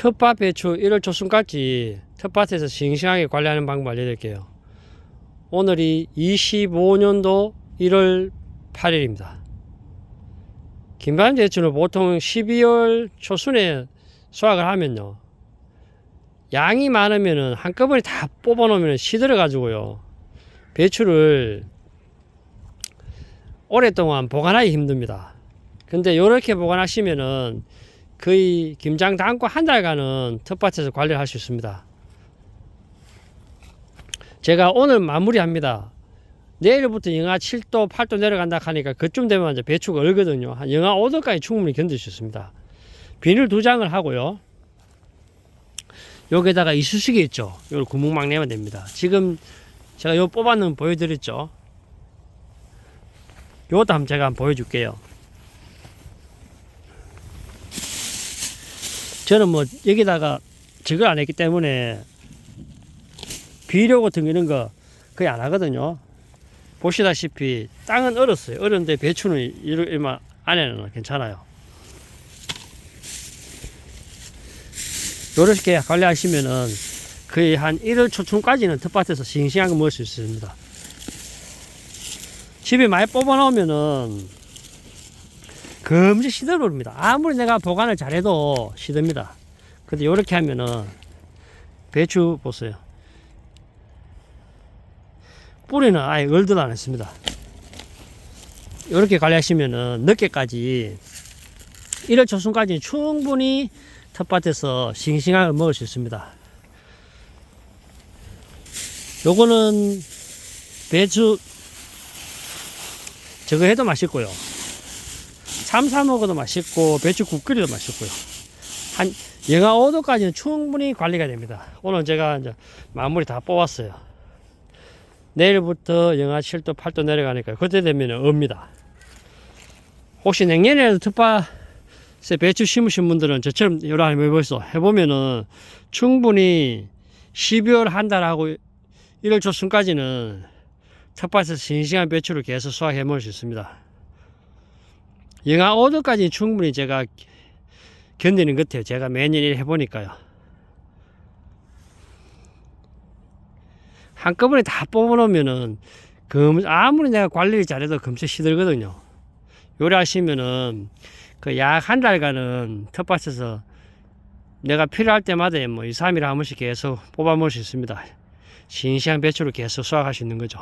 텃밭 배추 1월 초순까지 텃밭에서 싱싱하게 관리하는 방법 알려드릴게요. 오늘이 25년도 1월 8일입니다. 김반 배추는 보통 12월 초순에 수확을 하면요. 양이 많으면은 한꺼번에 다 뽑아 놓으면 시들어 가지고요. 배추를 오랫동안 보관하기 힘듭니다. 근데 이렇게 보관하시면은 거의 김장 담고 한 달간은 텃밭에서 관리를 할 수 있습니다. 제가 오늘 마무리합니다. 내일부터 영하 7도, 8도 내려간다 하니까 그쯤 되면 이제 배추가 얼거든요. 한 영하 5도까지 충분히 견딜 수 있습니다. 비닐 두 장을 하고요. 여기다가 이쑤시개 있죠. 요걸 구멍막 내면 됩니다. 지금 제가 요 뽑아놓은 보여드렸죠. 요것도 한번 제가 한번 보여줄게요. 저는 뭐 여기다가 저걸 안 했기 때문에 비료 같은 거 이런 거 거의 안 하거든요. 보시다시피 땅은 얼었어요. 얼었는데 배추는 이렇게만 안에는 괜찮아요. 이렇게 관리하시면은 거의 한 1월 초중까지는 텃밭에서 싱싱한 거 먹을 수 있습니다. 집에 많이 뽑아 놓으면은 금세 시들어버립니다. 아무리 내가 보관을 잘해도 시듭니다. 근데 이렇게 하면은 배추 보세요. 뿌리는 아예 얼도 안 했습니다. 이렇게 관리하시면은 늦게까지 1월 초순까지 충분히 텃밭에서 싱싱하게 먹을 수 있습니다. 요거는 배추 저거 해도 맛있고요. 참사 먹어도 맛있고 배추국 끓여도 맛있고요. 한 영하 5도까지는 충분히 관리가 됩니다. 오늘 제가 이제 마무리 다 뽑았어요. 내일부터 영하 7도, 8도 내려가니까 그때 되면 옵니다. 혹시 내년에도 텃밭에 배추 심으신 분들은 저처럼 여러 번 해보시죠. 해보면은 충분히 12월 한 달하고 1월 초순까지는 텃밭에서 싱싱한 배추를 계속 수확해 먹을 수 있습니다. 영하 5도까지 충분히 제가 견디는 것 같아요. 제가 매년 일 해보니까요. 한꺼번에 다 뽑아놓으면은 금, 아무리 내가 관리를 잘해도 금세 시들거든요. 요리 하시면은 그 약 한 달간은 텃밭에서 내가 필요할 때마다 뭐 2, 3일에 한 번씩 계속 뽑아 먹을 수 있습니다. 싱싱한 배추를 계속 수확할 수 있는 거죠.